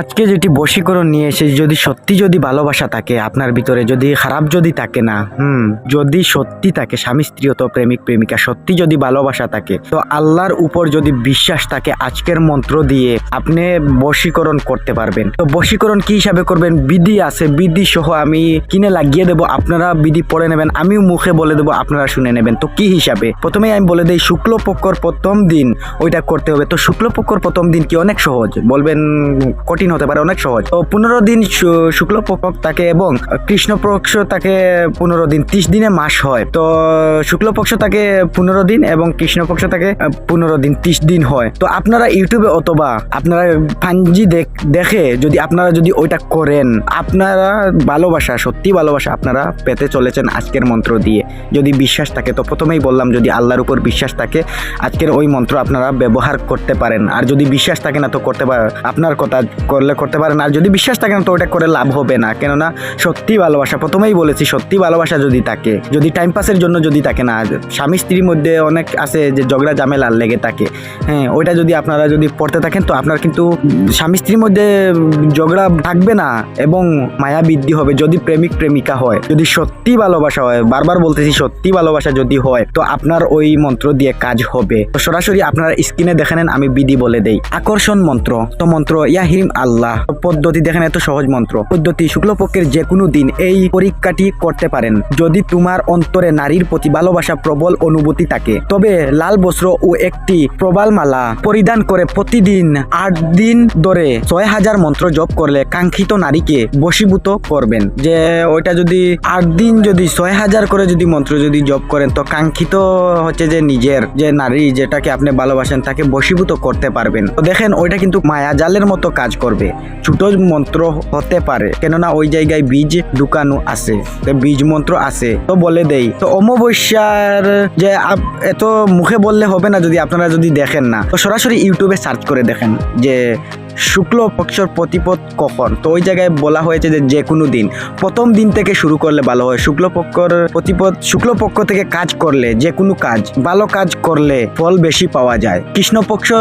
আজকে যেটি বশীকরণ নিয়ে এসে যদি সত্যি যদি ভালোবাসা থাকে আপনার ভিতরে, যদি খারাপ যদি থাকে না, হুম, যদি সত্যি থাকে, স্বামী স্ত্রী তো প্রেমিক, প্রেমিকা, সত্যি যদি ভালোবাসা থাকে, তো আল্লাহর উপর যদি বিশ্বাস থাকে, আজকের মন্ত্র দিয়ে আপনি বশীকরণ করতে পারবেন। তো বশীকরণ কি হিসাবে করবেন? বিধি আছে, বিধি সহ আমি কিনে লাগিয়ে দেবো, আপনারা বিধি পড়ে নেবেন, আমিও মুখে বলে দেবো, আপনারা শুনে নেবেন। তো কি হিসাবে? প্রথমেই আমি বলে দিই, শুক্লপক্ষর প্রথম দিন ওইটা করতে হবে। তো শুক্লপক্ষর প্রথম দিন কি অনেক সহজ, বলবেন কঠিন হতে পারে অনেক সহজ। তো পনেরো দিন শুক্লপক্ষ তাকে এবং কৃষ্ণপক্ষ তাকে পনেরো দিন ত্রিশ দিনে মাস হয়। তো শুক্লপক্ষ তাকে পনেরো দিন এবং কৃষ্ণপক্ষ আহ, পনেরো দিন ত্রিশ দিন হয়। তো আপনারা ইউটিউবে অথবা আপনারা ফাঞ্জি দেখে যদি আপনারা যদি ওইটা করেন আপনারা ভালোবাসা সত্যি ভালোবাসা আপনারা পেতে চলেছেন আজকের মন্ত্র দিয়ে। যদি বিশ্বাস থাকে তো প্রথমেই বললাম যদি আল্লাহর উপর বিশ্বাস থাকে আজকের ওই মন্ত্র আপনারা ব্যবহার করতে পারেন। আর যদি বিশ্বাস থাকে না তো করতে পারেন আপনার কথা করলে করতে পারেন আর যদি বিশ্বাস থাকে না, তো ওটা করে লাভ হবে না। কেননা সত্যি ভালোবাসা, প্রথমেই বলেছি, সত্যি ভালোবাসা যদি থাকে, যদি টাইম পাসের জন্য যদি থাকে না স্বামী স্ত্রীর মধ্যে অনেক আছে যে ঝগড়া, ঝামেলা লেগে থাকে হ্যাঁ ওইটা যদি আপনারা যদি পড়তে থাকেন, তো আপনার কিন্তু স্বামী স্ত্রীর মধ্যে ঝগড়া থাকবে না এবং মায়া বৃদ্ধি হবে যদি প্রেমিক, প্রেমিকা হয়। যদি সত্যি ভালোবাসা হয়, বারবার বলতেছি সত্যি ভালোবাসা যদি হয়, তো আপনার ওই মন্ত্র দিয়ে কাজ হবে। তো সরাসরি আপনারা স্ক্রিনে দেখে নেন, আমি বিধি বলে দেই। আকর্ষণ মন্ত্র। তো মন্ত্র ইয়াহিম আল্লাহ। পদ্ধতি দেখেন, এত সহজ মন্ত্র। পদ্ধতি, শুক্লপক্ষের যে কোনো দিন এই পরীক্ষাটি করতে পারেন। যদি তোমার অন্তরে নারীর প্রতি ভালোবাসা প্রবল অনুভূতি থাকে, তবে লাল বস্ত্র ও একটি প্রবাল মালা পরিধান করে প্রতিদিন আট দিন ধরে ছয় হাজার মন্ত্র জপ করলে কাঙ্ক্ষিত নারীকে বশীভূত করবেন। যে ওইটা যদি আট দিন যদি ছয় হাজার করে যদি মন্ত্র যদি জপ করেন, তো কাঙ্ক্ষিত হচ্ছে যে নিজের যে নারী যেটাকে আপনি ভালোবাসেন, তাকে বশীভূত করতে পারবেন। তো দেখেন, ওইটা কিন্তু মায়া জালের মতো কাজ করবে। ছোট মন্ত্র হতে পারে, কেননা ওই জায়গায় বীজ ঢুকানো আছে বীজ মন্ত্র আছে। তো বলে দেই, তো অমাবস্যার যে এত মুখে বললে হবে না যদি আপনারা যদি দেখেন না। তো সরাসরি ইউটিউবে সার্চ করে দেখেন যে শুক্ল পক্ষর প্রতিপদ কখন? তো ওই জায়গায় বলা হয়েছে যে যে কোনো দিন। প্রথম দিন থেকে শুরু করলে ভালো হয়। শুক্লপক্ষর প্রতিপদ শুক্লপক্ষ থেকে কাজ করলে যে কোনো কাজ, ভালো কাজ করলে ফল বেশি পাওয়া যায়। কৃষ্ণপক্ষ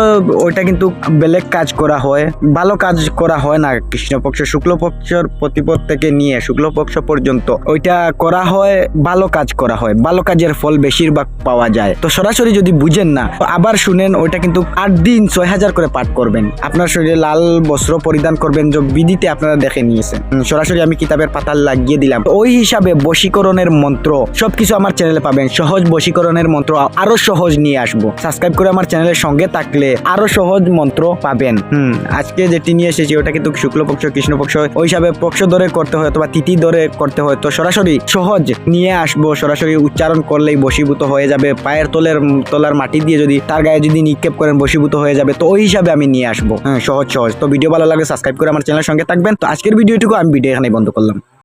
ওইটা কিন্তু বেলেগ কাজ করা হয়। ভালো কাজ করা হয় না কৃষ্ণপক্ষ শুক্লপক্ষর প্রতিপদ থেকে নিয়ে শুক্লপক্ষ পর্যন্ত ওইটা করা হয়, ভালো কাজ করা হয়। ভালো কাজের ফল বেশিরভাগ পাওয়া যায়। তো সরাসরি যদি বুঝেন না, আবার শুনেন, ওইটা কিন্তু আট দিন ছয় হাজার করে পাঠ করবেন। আপনার শরীরে লাল বস্ত্র পরিধান করবেন যে বিধিতে আপনারা দেখে নিয়েছেন। সরাসরি আমি কিতাবের পাতাল লাগিয়ে দিলাম। ওই হিসাবে বশীকরণের মন্ত্র সবকিছু আমার চ্যানেলে পাবেন। সহজ বশীকরণের মন্ত্র আরও সহজ নিয়ে আসব। সাবস্ক্রাইব করে আমার চ্যানেলের সঙ্গে থাকলে আরও সহজ মন্ত্র পাবেন। হুম, আজকে যেটি নিয়ে এসেছি ওটা কিন্তু শুক্লপক্ষ, কৃষ্ণপক্ষ, ওই হিসাবে পক্ষ ধরে করতে হয় অথবা তিথি ধরে করতে হয়। তো সরাসরি সহজ নিয়ে আসব। সরাসরি উচ্চারণ করলেই বশীভূত হয়ে যাবে। পায়ের তলের তলার মাটি দিয়ে যদি তার গায়ে যদি নিক্ষেপ করেন বশীভূত হয়ে যাবে। তো ওই হিসাবে আমি নিয়ে আসব। হ্যাঁ সহজ সহজ তো ভিডিও ভালো লাগে সাবস্ক্রাইব করে আমার চ্যানেলের সঙ্গে থাকবেন। তো আজকের ভিডিওটুকু আমি ভিডিও এখানে বন্ধ করলাম।